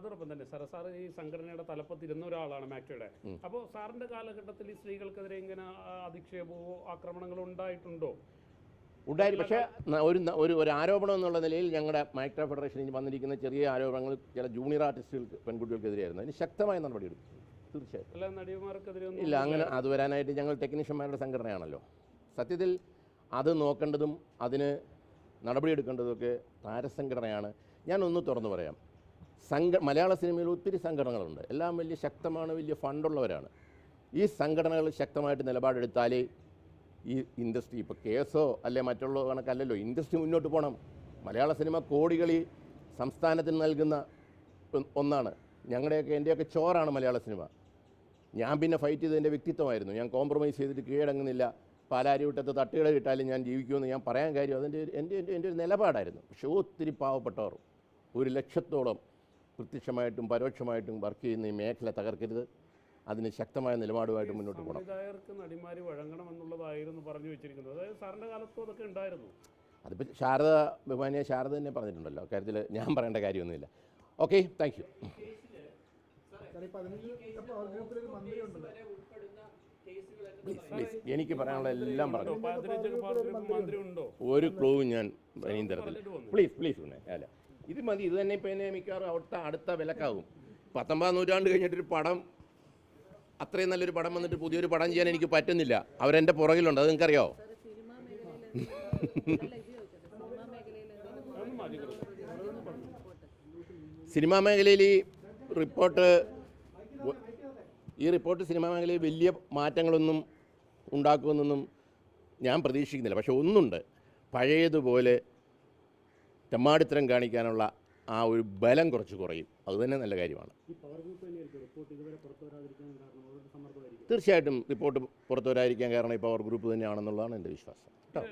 അതോടൊപ്പം തന്നെ sir sir ഈ സംഘടനയുടെ തലപ്പത്തിരുന്ന ഒരാളാണ് മാക്ടയുടെ അപ്പോൾ സാറിന്റെ കാലഘട്ടത്തിൽ ഈ സ്ത്രീകൾക്കെതിരെ ഇങ്ങനെ അധിക്ഷേപമോ ആക്രമണങ്ങളോ ഉണ്ടായിട്ടുണ്ടോ? ഉണ്ടായിരുന്നു പക്ഷേ ഒരു ഒരു ഒരു ആരോപണം എന്നുള്ള നിലയിൽ ഞങ്ങളുടെ മൈക്രോ ഫെഡറേഷനിൽ വന്നിരിക്കുന്ന ചെറിയ ആരോപണങ്ങൾ ചില ജൂനിയർ ആർട്ടിസ്റ്റുകൾക്ക് പെൺകുട്ടികൾക്കെതിരെയായിരുന്നു. അതിന് ശക്തമായ നടപടിയെടുക്കും തീർച്ചയായും ഇല്ല അങ്ങനെ അത് വരാനായിട്ട് ഞങ്ങൾ ടെക്നീഷ്യന്മാരുടെ സംഘടനയാണല്ലോ. സത്യത്തിൽ അത് നോക്കേണ്ടതും അതിന് നടപടിയെടുക്കേണ്ടതൊക്കെ താരസംഘടനയാണ്. ഞാനൊന്ന് തുറന്നു പറയാം. സംഘ മലയാള സിനിമയിൽ ഒത്തിരി സംഘടനകളുണ്ട്. എല്ലാം വലിയ ശക്തമാണ് വലിയ ഫണ്ടുള്ളവരാണ്. ഈ സംഘടനകൾ ശക്തമായിട്ട് നിലപാടെടുത്താലേ ഈ ഇൻഡസ്ട്രി ഇപ്പോൾ കേസോ അല്ലെ മറ്റുള്ള കണക്കല്ലല്ലോ ഇൻഡസ്ട്രി മുന്നോട്ട് പോകണം മലയാള സിനിമ കോടികൾ ഈ സംസ്ഥാനത്തിന് നൽകുന്ന ഒന്നാണ്. ഞങ്ങളുടെയൊക്കെ എന്റെയൊക്കെ ചോറാണ് മലയാള സിനിമ. ഞാൻ പിന്നെ ഫൈറ്റ് ചെയ്തതിന്റെ വ്യക്തിത്വമായിരുന്നു. ഞാൻ കോംപ്രമൈസ് ചെയ്തിട്ട് കീഴടങ്ങുന്നില്ല. പാലാരിവട്ടത്ത് തട്ടുകട കിട്ടാലും ഞാൻ ജീവിക്കുമെന്ന് ഞാൻ പറയാൻ കാര്യം അതിന്റെ എന്റെ എന്റെ എന്റെ ഒരു നിലപാടായിരുന്നു. പക്ഷേ ഒത്തിരി പാവപ്പെട്ടവർ ഒരു ലക്ഷത്തോളം പ്രത്യക്ഷമായിട്ടും പരോക്ഷമായിട്ടും വർക്ക് ചെയ്യുന്ന ഈ മേഖല തകർക്കരുത്. അതിന് ശക്തമായ നിലപാടുമായിട്ട് മുന്നോട്ട് പോകണം. സംവിധായകർക്ക് നടിമാര് വഴങ്ങണം എന്നുള്ളതായിരുന്നു പറഞ്ഞു വെച്ചിരിക്കുന്നത്. അതായത് സാറിന്റെ കാലത്തും അതൊക്കെ ഉണ്ടായിരുന്നു. അതിപ്പോൾ ശാരദ ബഹുമാനിയ ശാരദ തന്നെ പറഞ്ഞിട്ടുണ്ടല്ലോ. കാര്യത്തിൽ ഞാൻ പറയേണ്ട കാര്യമൊന്നുമില്ല. ഓക്കെ താങ്ക് യു എനിക്ക് പറയാനുള്ള എല്ലാം പറഞ്ഞു. ഒരു ക്ലൂവും ഞാൻ ഇനിയും തരത്തില്ല പ്ലീസ് പ്ലീസ് അല്ല. ഇത് മതി ഇത് തന്നെ ഇപ്പം എന്നെ മിക്കവാറും അവിടുത്തെ അടുത്ത വിലക്കാവും. പത്തൊമ്പതാം നൂറ്റാണ്ട് കഴിഞ്ഞിട്ടൊരു പടം അത്രയും നല്ലൊരു പടം വന്നിട്ട് പുതിയൊരു പടം ചെയ്യാൻ എനിക്ക് പറ്റുന്നില്ല. അവരെന്റെ പുറകിലുണ്ട് അത് നിങ്ങൾക്കറിയോ? സിനിമാ മേഖലയിൽ. ഈ റിപ്പോർട്ട് ഈ റിപ്പോർട്ട് സിനിമാ മേഖലയിൽ വലിയ മാറ്റങ്ങളൊന്നും ഉണ്ടാക്കുമെന്നൊന്നും ഞാൻ പ്രതീക്ഷിക്കുന്നില്ല. പക്ഷെ ഒന്നുണ്ട്. പഴയതുപോലെ തെമ്മാടിത്തരം കാണിക്കാനുള്ള ആ ഒരു ബലം കുറച്ച് കുറയും. അതുതന്നെ നല്ല കാര്യമാണ്. ഈ പവർ ഗ്രൂപ്പ് തന്നെയായിരിക്കും റിപ്പോർട്ട് ഇതുവരെ പുറത്തു കാരണം അവരുടെ സമ്മർദ്ദമായിരിക്കും. തീർച്ചയായിട്ടും റിപ്പോർട്ട് പുറത്തു വരാതിരിക്കാൻ കാരണം ഈ പവർ ഗ്രൂപ്പ് തന്നെയാണെന്നുള്ളതാണ് എന്റെ വിശ്വാസം. കേട്ടോ